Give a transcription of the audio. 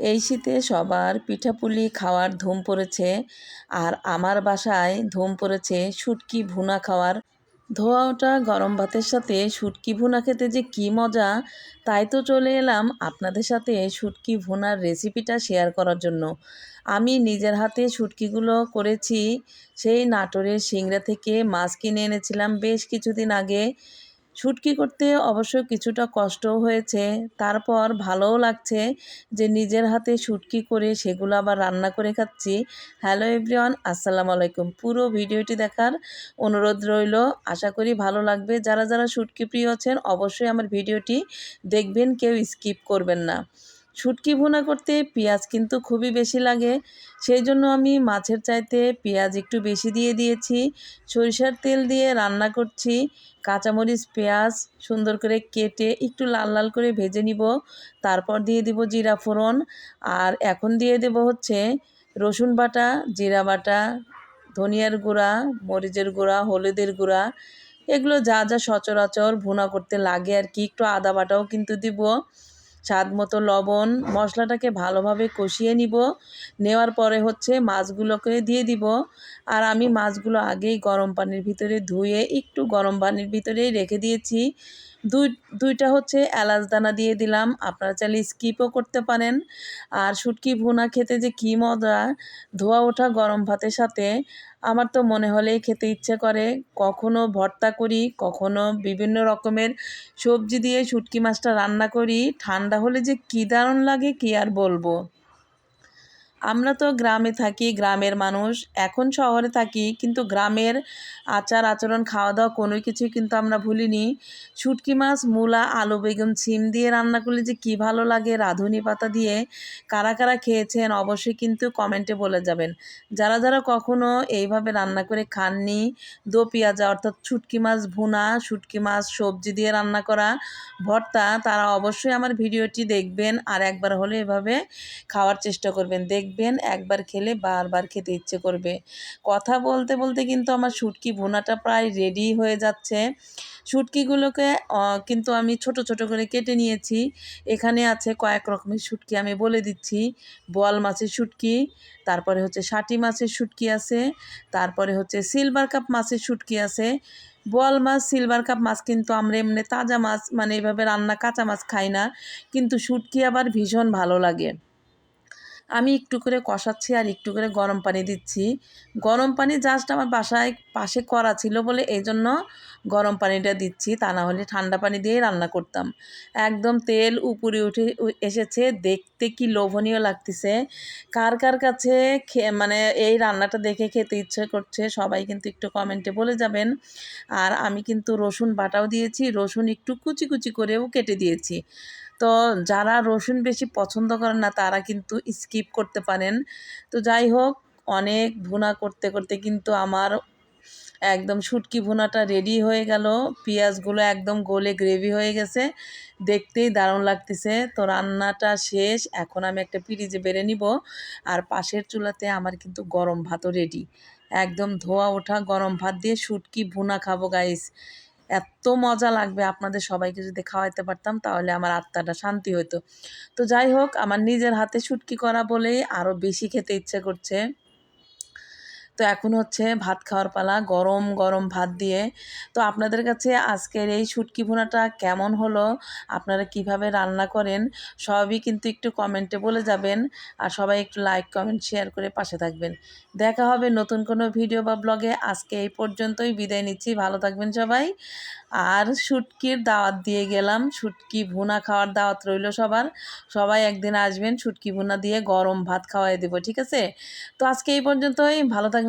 এই শীতে সবার পিঠাপুলি খাওয়ার ধুম পড়েছে আর আমার বাসায় ধুম পড়েছে শুটকি ভুনা খাওয়ার। ধোয়া ওঠা গরম ভাতের সাথে শুটকি ভুনা খেতে যে কী মজা, তাই তো চলে এলাম আপনাদের সাথে শুটকি ভুনার রেসিপিটা শেয়ার করার জন্য। আমি নিজের হাতে শুটকিগুলো করেছি, সেই নাটোরের সিংড়া থেকে মাছ কিনে এনেছিলাম বেশ কিছুদিন আগে। শুটকি করতে অবশ্য কিছুটা কষ্ট হয়েছে। তারপর ভালোও লাগছে যে নিজের হাতে শুটকি করে সেগুলো আবার রান্না করে খাচ্ছি। হ্যালো এভরিওয়ান, আসসালামু আলাইকুম। পুরো ভিডিওটি দেখার অনুরোধ রইল। আশা করি ভালো লাগবে। যারা যারা শুটকি প্রিয় আছেন, অবশ্যই আমার ভিডিওটি দেখবেন, কেউ স্কিপ করবেন না। শুটকি ভুনা করতে পেঁয়াজ কিন্তু খুবই বেশি লাগে। সেই জন্য আমি মাছের চাইতে পেঁয়াজ একটু বেশি দিয়ে দিয়েছি। সরিষার তেল দিয়ে রান্না করছি। কাঁচামরিচ, পেঁয়াজ সুন্দর করে কেটে একটু লাল লাল করে ভেজে নিব। তারপর দিয়ে দিব জিরা ফোড়ন। আর এখন দিয়ে দেব হচ্ছে রসুন বাটা, জিরা বাটা, ধনিয়ার গুঁড়া, মরিচের গুঁড়া, হলুদের গুঁড়া। এগুলো যা যা সচরাচর ভুনা করতে লাগে আর কি, একটু আদা বাটাও কিন্তু দিব। স্বাদ মতো লবণ, মশলাটাকে ভালোভাবে কষিয়ে নিব। নেওয়ার পরে হচ্ছে মাছগুলোকে দিয়ে দিব। আর আমি মাছগুলো আগেই গরম পানির ভিতরে ধুয়ে একটু গরম পানির ভিতরেই রেখে দিয়েছি। দুই, দুইটা হচ্ছে এলাচ দানা দিয়ে দিলাম। আপনারা চাইলে স্কিপও করতে পারেন। আর শুটকি ভুনা খেতে যে কী মজা, ধোয়া ওঠা গরম ভাতের সাথে। আমার তো মনে হলেই খেতে ইচ্ছে করে। কখনো ভর্তা করি, কখনো বিভিন্ন রকমের সবজি দিয়ে শুটকি মাছটা রান্না করি। ঠান্ডা হলে যে কী দারুণ লাগে কী আর বলব? আমরা তো গ্রামে থাকি, গ্রামের মানুষ। এখন শহরে থাকি, কিন্তু গ্রামের আচার, আচরণ খাওয়া দাওয়া কোনো কিছুই কিন্তু আমরা ভুলিনি। শুটকি মাছ, মূলা, আলু, বেগুন সিম দিয়ে রান্না করলে যে কী ভালো লাগে, রাঁধুনি পাতা দিয়ে কারা কারা খেয়েছেন অবশ্যই কিন্তু কমেন্টে বলে যাবেন। যারা যারা কখনো এইভাবে রান্না করে খাননি, দো পেঁয়াজা অর্থাৎ শুটকি মাছ ভুনা, শুটকি মাছ সবজি দিয়ে রান্না করা ভর্তা, তারা অবশ্যই আমার ভিডিওটি দেখবেন আর একবার হলে এভাবে খাওয়ার চেষ্টা করবেন। দেখবেন, একবার খেলে বারবার খেতে ইচ্ছে করবে। কথা বলতে বলতে কিন্তু আমার শুটকি ভুনাটা প্রায় রেডি হয়ে যাচ্ছে। শুটকিগুলোকে কিন্তু আমি ছোট ছোট করে কেটে নিয়েছি। এখানে আছে কয়েক রকমের শুটকি আমি বলে দিচ্ছি। বোয়াল মাছের শুটকি, তারপরে হচ্ছে ষাটি মাছের শুটকি আছে, তারপরে হচ্ছে সিলভার কাপ মাছের শুটকি আছে। বোয়াল মাছ সিলভার কাপ মাছ কিন্তু আমরা এমনি তাজা মাছ মানে এভাবে রান্না কাঁচা মাছ খাই না, কিন্তু শুটকি আবার ভীষণ ভালো লাগে। আমি একটু করে কষাচ্ছি আর একটু করে গরম পানি দিচ্ছি। গরম পানি জাস্ট আমার বাসায় পাশে করা ছিল বলে এই জন্য গরম পানিটা দিচ্ছি। তা না হলে ঠান্ডা পানি দিয়ে রান্না করতাম। একদম তেল উপরে উঠে এসেছে। দেখতে কি লোভনীয় লাগতেছে। কার কার কাছে মানে এই রান্নাটা দেখে খেতে ইচ্ছে করছে সবাই কিন্তু একটু কমেন্টে বলে যাবেন। আর আমি কিন্তু রসুন বাটাও দিয়েছি। রসুন একটু কুচি কুচি করেও কেটে দিয়েছি। তো যারা রসুন বেশি পছন্দ করেন না, তারা কিন্তু স্কিপ করতে পারেন। তো যাই হোক, অনেক ভুনা করতে করতে কিন্তু আমার একদম শুটকি ভুনাটা রেডি হয়ে গেল। পেঁয়াজগুলো একদম গোলে গ্রেভি হয়ে গেছে। দেখতেই দারুণ লাগতেছে। তো রান্নাটা শেষ। এখন আমি একটা পিরিজে বেড়ে নিব। আর পাশের চুলাতে আমার কিন্তু গরম ভাতও রেডি একদম ধোয়া ওঠা গরম ভাত দিয়ে শুটকি ভুনা খাব গাইস এত মজা লাগবে আপনাদের সবাইকে যদি খাওয়াইতে পারতাম, তাহলে আমার আত্মাটা শান্তি হতো তো যাই হোক, আমার নিজের হাতে শুটকি করা বলেই আরও বেশি খেতে ইচ্ছে করছে। তো এখন হচ্ছে ভাত খাওয়ার পালা, গরম গরম ভাত দিয়ে। তো আপনাদের কাছে আজকের এই শুটকি ভুনাটা কেমন হলো? আপনারা কীভাবে রান্না করেন? সবই কিন্তু একটু কমেন্টে বলে যাবেন। আর সবাই একটু লাইক, কমেন্ট, শেয়ার করে পাশে থাকবেন। দেখা হবে নতুন কোনো ভিডিও বা ব্লগে। আজকে এই পর্যন্তই বিদায় নিচ্ছি। ভালো থাকবেন সবাই। আর শুটকির দাওয়াত দিয়ে গেলাম। শুটকি ভুনা খাওয়ার দাওয়াত রইল সবার। সবাই একদিন আসবেন শুটকি ভুনা দিয়ে গরম ভাত খাওয়াই দেবো, ঠিক আছে? তো আজকে এই পর্যন্তই। ভালো